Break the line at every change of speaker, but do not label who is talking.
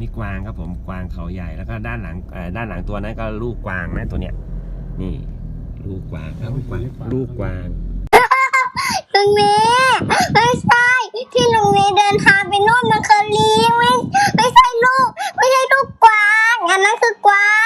มีกวางครับผมกวางเขาใหญ่แล้วก็ด้านหลังด้านหลังตัวนั้นก็ลูกกวางนะตัวเนี้ยนี่ ลูกกวางครับลูกกวางลูกกวาง
ลุงเมย์ไม่ใช่ที่ลุงเมย์เดินทางไปโน่นมันคือลีไม่ไม่ใช่ลูก ไม่ใช่ลูกกวางอันนั้นคือกวาง